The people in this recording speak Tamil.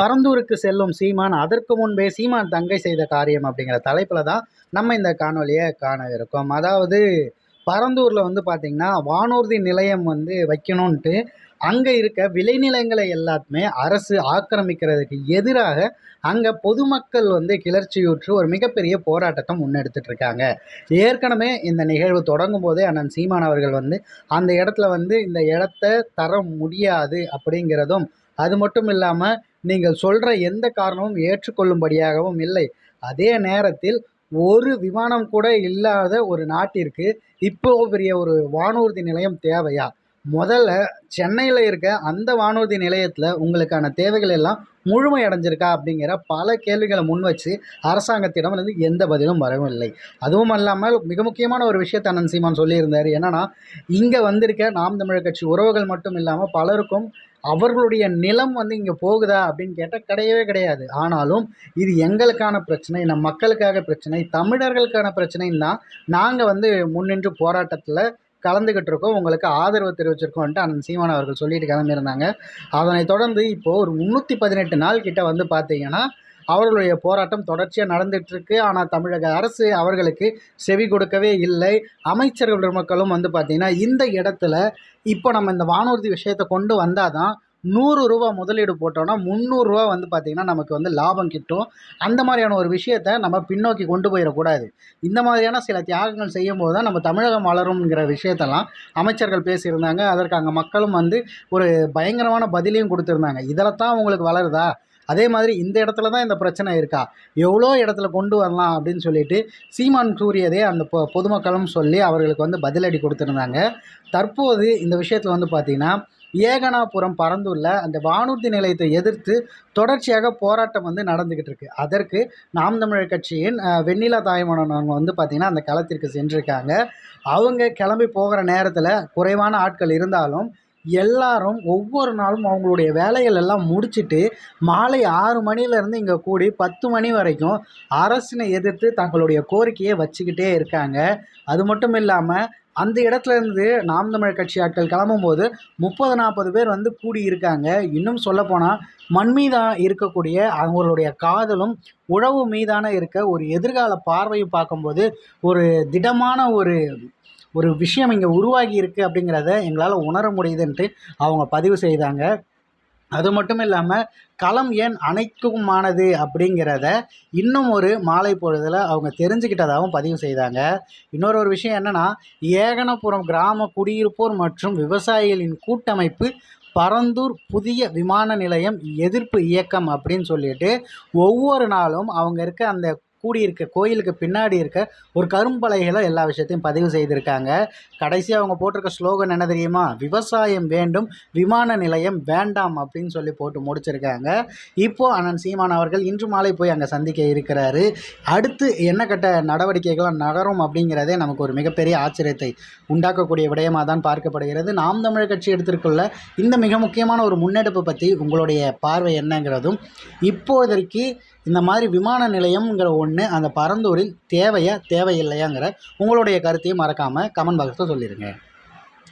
பரந்தூருக்கு செல்லும் சீமான் அதற்கு முன்பே சீமான் தங்கை செய்த காரியம் அப்படிங்கிற தலைப்பில் தான் நம்ம இந்த காணொலியை காண இருக்கோம். அதாவது பரந்தூரில் வந்து பார்த்திங்கன்னா வானூர்தி நிலையம் வந்து வைக்கணுன்ட்டு அங்கே இருக்க விளைநிலங்களை எல்லாத்துமே அரசு ஆக்கிரமிக்கிறதுக்கு எதிராக அங்கே பொதுமக்கள் வந்து கிளர்ச்சியுற்று ஒரு மிகப்பெரிய போராட்டத்தை முன்னெடுத்துட்டு இருக்காங்க ஏற்கனவே இந்த நிகழ்வு தொடங்கும் போதே அண்ணன் சீமான் அவர்கள் வந்து அந்த இடத்துல வந்து இந்த இடத்த தர முடியாது அப்படிங்கிறதும் அது மட்டும் இல்லாமல் நீங்கள் சொல்கிற எந்த காரணமும் ஏற்றுக்கொள்ளும்படியாகவும் இல்லை. அதே நேரத்தில் ஒரு விமானம் கூட இல்லாத ஒரு நாட்டிற்கு இப்போ பெரிய ஒரு வானூர்தி நிலையம் தேவையா? முதல்ல சென்னையில் இருக்க அந்த வானூர்தி நிலையத்தில் உங்களுக்கான தேவைகள் எல்லாம் முழுமை அடைஞ்சிருக்கா? அப்படிங்கிற பல கேள்விகளை முன் வச்சு அரசாங்கத்திடம் வந்து எந்த பதிலும் வரவும் இல்லை. அதுவும் அல்லாமல் மிக முக்கியமான ஒரு விஷயத்தை அண்ணன் சீமான் சொல்லியிருந்தார். என்னன்னா இங்கே வந்திருக்க நாம் தமிழர் கட்சி உறவுகள் மட்டும் இல்லாமல் பலருக்கும் அவர்களுடைய நிலம் வந்து இங்கே போகுதா அப்படின்னு கேட்டால் கிடையவே கிடையாது. ஆனாலும் இது எங்களுக்கான பிரச்சனை நம் மக்களுக்காக பிரச்சனை தமிழர்களுக்கான பிரச்சனைன்னா நாங்கள் வந்து முன்னின்று போராட்டத்தில் கலந்துக்கிட்டு இருக்கோம். உங்களுக்கு ஆதரவு தெரிவிச்சிருக்கோன்ட்டு அண்ணன் சீமான் அவர்கள் சொல்லிட்டு கிளம்பியிருந்தாங்க. அதனைத் தொடர்ந்து இப்போது ஒரு முந்நூற்றி பதினெட்டு நாள் கிட்ட வந்து பார்த்தீங்கன்னா அவர்களுடைய போராட்டம் தொடர்ச்சியாக நடந்துகிட்ருக்கு ஆனால் தமிழக அரசு அவர்களுக்கு செவி கொடுக்கவே இல்லை. அமைச்சர்கள் பெருமக்களும் வந்து பார்த்திங்கன்னா இந்த இடத்துல இப்போ நம்ம இந்த வானூர்தி விஷயத்தை கொண்டு வந்தால் தான் நூறு ரூபா முதலீடு போட்டோன்னா முந்நூறுரூவா வந்து பார்த்திங்கன்னா நமக்கு வந்து லாபம் கிட்டும். அந்த மாதிரியான ஒரு விஷயத்தை நம்ம பின்னோக்கி கொண்டு போயிடக்கூடாது. இந்த மாதிரியான சில தியாகங்கள் செய்யும் போது தான் நம்ம தமிழகம் வளரும்ங்கிற விஷயத்தெல்லாம் அமைச்சர்கள் பேசியிருந்தாங்க. அதற்கு அங்கே மக்களும் வந்து ஒரு பயங்கரமான பதிலையும் கொடுத்துருந்தாங்க. இதில் தான் உங்களுக்கு வளருதா? அதே மாதிரி இந்த இடத்துல தான் இந்த பிரச்சனை இருக்கா? எவ்வளோ இடத்துல கொண்டு வரலாம் அப்படின்னு சொல்லிட்டு சீமான் கூறியதே அந்த பொ பொதுமக்களும் சொல்லி அவர்களுக்கு வந்து பதிலடி கொடுத்துருந்தாங்க. தற்போது இந்த விஷயத்தில் வந்து பார்த்திங்கன்னா ஏகனாபுரம் பறந்துள்ள அந்த வானூர்தி நிலையத்தை எதிர்த்து தொடர்ச்சியாக போராட்டம் வந்து நடந்துக்கிட்டு இருக்கு. அதற்கு நாம் தமிழர் கட்சியின் வெண்ணிலா தாய்மணன் வந்து பார்த்திங்கன்னா அந்த களத்திற்கு சென்றிருக்காங்க. அவங்க கிளம்பி போகிற நேரத்தில் குறைவான ஆட்கள் இருந்தாலும் எல்லாரும் ஒவ்வொரு நாளும் அவங்களுடைய வேலைகள் எல்லாம் முடிச்சுட்டு மாலை ஆறு மணிலேருந்து இங்கே கூடி பத்து மணி வரைக்கும் அரசினை எதிர்த்து தங்களுடைய கோரிக்கையை வச்சுக்கிட்டே இருக்காங்க. அது மட்டும் இல்லாமல் அந்த இடத்துல இருந்து நாம் தமிழர் கட்சி ஆட்கள் கிளம்பும்போது முப்பது நாற்பது பேர் வந்து கூடி இருக்காங்க. இன்னும் சொல்லப்போனால் மண் மீதான இருக்கக்கூடிய அவங்களுடைய காதலும் உழவு மீதான இருக்க ஒரு எதிர்கால பார்வையும் பார்க்கும்போது ஒரு திடமான ஒரு ஒரு விஷயம் இங்கே உருவாகி இருக்குது அப்படிங்கிறத எங்களால் உணர முடியுதுன்ட்டு அவங்க பதிவு செய்தாங்க. அது மட்டும் இல்லாமல் களம் ஏன் அனைத்துமானது அப்படிங்கிறத இன்னும் ஒரு மாலை பொழுதில் அவங்க தெரிஞ்சுக்கிட்டதாகவும் பதிவு செய்தாங்க. இன்னொரு ஒரு விஷயம் என்னென்னா ஏகனபுரம் கிராம குடியிருப்போர் மற்றும் விவசாயிகளின் கூட்டமைப்பு பரந்தூர் புதிய விமான நிலையம் எதிர்ப்பு இயக்கம் அப்படின்னு சொல்லிட்டு ஒவ்வொரு நாளும் அவங்க இருக்க அந்த கூடியிருக்க கோயிலுக்கு பின்னாடி இருக்க ஒரு கரும்பலகையில் எல்லா விஷயத்தையும் பதிவு செய்திருக்காங்க. கடைசியாக அவங்க போட்டிருக்க ஸ்லோகன் என்ன தெரியுமா? விவசாயம் வேண்டும் விமான நிலையம் வேண்டாம் அப்படின்னு சொல்லி போட்டு முடிச்சிருக்காங்க. இப்போது அண்ணன் சீமான் அவர்கள் இன்று மாலை போய் அங்கே சந்திக்க இருக்கிறாரு. அடுத்து என்ன கட்ட நடவடிக்கைகளும் நகரும் அப்படிங்கிறதே நமக்கு ஒரு மிகப்பெரிய ஆச்சரியத்தை உண்டாக்கக்கூடிய விடயமாக தான் பார்க்கப்படுகிறது. நாம் தமிழர் கட்சி எடுத்திருக்குள்ள இந்த மிக முக்கியமான ஒரு முன்னெடுப்பு பற்றி உங்களுடைய பார்வை என்னங்கிறதும் இப்போதைக்கு இந்த மாதிரி விமான நிலையம்ங்கிற ஒன்று அந்த பரந்தூரில் தேவையா தேவையில்லையாங்கிற உங்களுடைய கருத்தையும் மறக்காமல் கமெண்ட் பாக்ஸில் சொல்லிடுங்க